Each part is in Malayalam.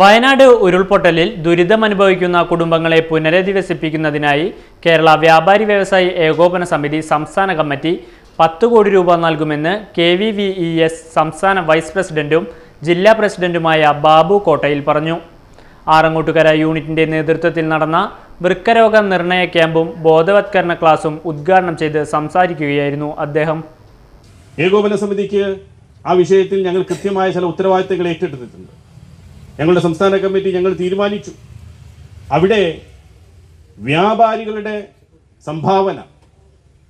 വയനാട് ഉരുൾപൊട്ടലിൽ ദുരിതമനുഭവിക്കുന്ന കുടുംബങ്ങളെ പുനരധിവസിപ്പിക്കുന്നതിനായി കേരള വ്യാപാരി വ്യവസായി ഏകോപന സമിതി സംസ്ഥാന കമ്മിറ്റി പത്ത് കോടി രൂപ നൽകുമെന്ന് K V V E S സംസ്ഥാന വൈസ് പ്രസിഡന്റും ജില്ലാ പ്രസിഡന്റുമായ ബാബു കോട്ടയിൽ പറഞ്ഞു. ആറങ്ങോട്ടുകര യൂണിറ്റിന്റെ നേതൃത്വത്തിൽ നടന്ന വൃക്കരോഗ നിർണയ ക്യാമ്പും ബോധവത്കരണ ക്ലാസും ഉദ്ഘാടനം ചെയ്ത് സംസാരിക്കുകയായിരുന്നു അദ്ദേഹം. ഏകോപന സമിതിക്ക് ആ വിഷയത്തിൽ ഞങ്ങൾ കൃത്യമായ ചില ഉത്തരവാദിത്തങ്ങൾ ഏറ്റെടുത്തിട്ടുണ്ട്. ഞങ്ങളുടെ സംസ്ഥാന കമ്മിറ്റി ഞങ്ങൾ തീരുമാനിച്ചു. അവിടെ വ്യാപാരികളുടെ സംഭാവന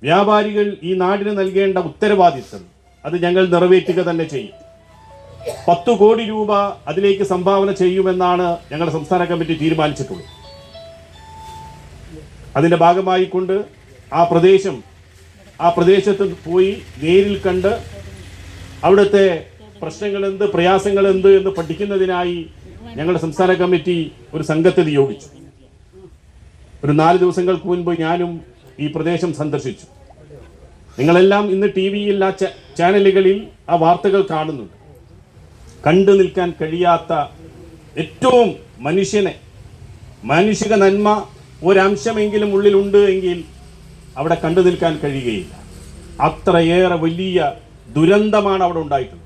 വ്യാപാരികൾ ഈ നാടിന് നൽകേണ്ട ഉത്തരവാദിത്തം അത് ഞങ്ങൾ നിറവേറ്റുക തന്നെ ചെയ്യും. പത്ത് കോടി രൂപ അതിലേക്ക് സംഭാവന ചെയ്യുമെന്നാണ് ഞങ്ങളുടെ സംസ്ഥാന കമ്മിറ്റി തീരുമാനിച്ചിട്ടുള്ളത്. അതിന്റെ ഭാഗമായി കൊണ്ട് ആ പ്രദേശം ആ പ്രദേശത്ത് പോയി നേരിൽ കണ്ട് അവിടുത്തെ പ്രശ്നങ്ങൾ എന്ത് പ്രയാസങ്ങൾ എന്ത് എന്ന് പഠിക്കുന്നതിനായി ഞങ്ങളുടെ സംസ്ഥാന കമ്മിറ്റി ഒരു സംഘത്തെ നിയോഗിച്ചു. ഒരു നാല് ദിവസങ്ങൾക്ക് മുൻപ് ഞാനും ഈ പ്രദേശം സന്ദർശിച്ചു. നിങ്ങളെല്ലാം ഇന്ന് ടി വിയിൽ ആ ചാനലുകളിൽ ആ വാർത്തകൾ കാണുന്നുണ്ട്. കണ്ടു നിൽക്കാൻ കഴിയാത്ത ഏറ്റവും മനുഷ്യനെ മാനുഷിക നന്മ ഒരംശമെങ്കിലും ഉള്ളിലുണ്ട് എങ്കിൽ അവിടെ കണ്ടു നിൽക്കാൻ കഴിയുകയില്ല. അത്രയേറെ വലിയ ദുരന്തമാണ് അവിടെ ഉണ്ടായിട്ടുള്ളത്.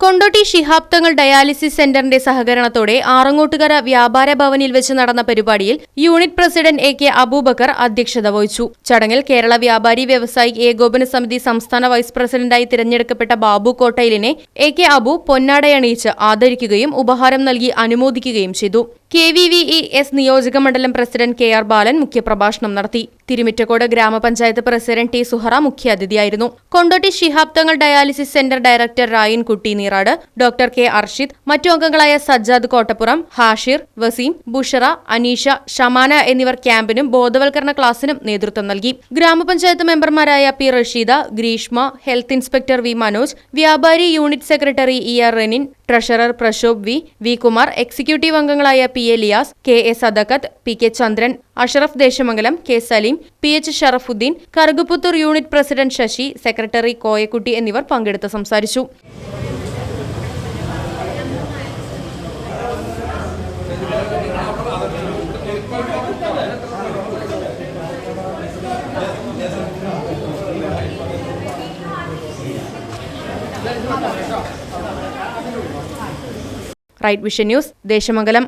കൊണ്ടോട്ടി ശിഹാബ് തങ്ങൾ ഡയാലിസിസ് സെന്ററിന്റെ സഹകരണത്തോടെ ആറങ്ങോട്ടുകര വ്യാപാര ഭവനിൽ വെച്ച് നടന്ന പരിപാടിയിൽ unit president A K Abubakar അധ്യക്ഷത വഹിച്ചു. ചടങ്ങിൽ കേരള വ്യാപാരി വ്യവസായി ഏകോപന സമിതി സംസ്ഥാന വൈസ് പ്രസിഡന്റായി തിരഞ്ഞെടുക്കപ്പെട്ട ബാബു കോട്ടയിലിനെ എ കെ അബു പൊന്നാടയണിയിച്ച് ആദരിക്കുകയും ഉപഹാരം നൽകി അനുമോദിക്കുകയും ചെയ്തു. K V V E S നിയോജക മണ്ഡലം പ്രസിഡന്റ് കെ ആർ ബാലൻ മുഖ്യപ്രഭാഷണം നടത്തി. തിരുമിറ്റക്കോട് ഗ്രാമപഞ്ചായത്ത് പ്രസിഡന്റ് ടി സുഹറ മുഖ്യാതിഥിയായിരുന്നു. Kondotty Shihab Thangal dialysis centre director Rayin കുട്ടി നീറാട് ഡോക്ടർ കെ അർഷിദ് മറ്റു അംഗങ്ങളായ സജ്ജാദ് കോട്ടപ്പുറം ഹാഷിർ വസീം ബുഷറ അനീഷ ഷമാന എന്നിവർ ക്യാമ്പിനും ബോധവൽക്കരണ ക്ലാസിനും നേതൃത്വം നൽകി. ഗ്രാമപഞ്ചായത്ത് മെമ്പർമാരായ P Rasheeda Greeshma health inspector V Manoj വ്യാപാരി unit secretary E R Renin treasurer Prashobh V V Kumar executive അംഗങ്ങളായ P A Liyas K A Sadakkath P K Chandran Ashraf Desamangalam K Saleem P H Sharafuddin Karukuputhur unit president Sasi secretary Koyakutty എന്നിവർ പങ്കെടുത്ത് സംസാരിച്ചു. Right vision news Desamangalam.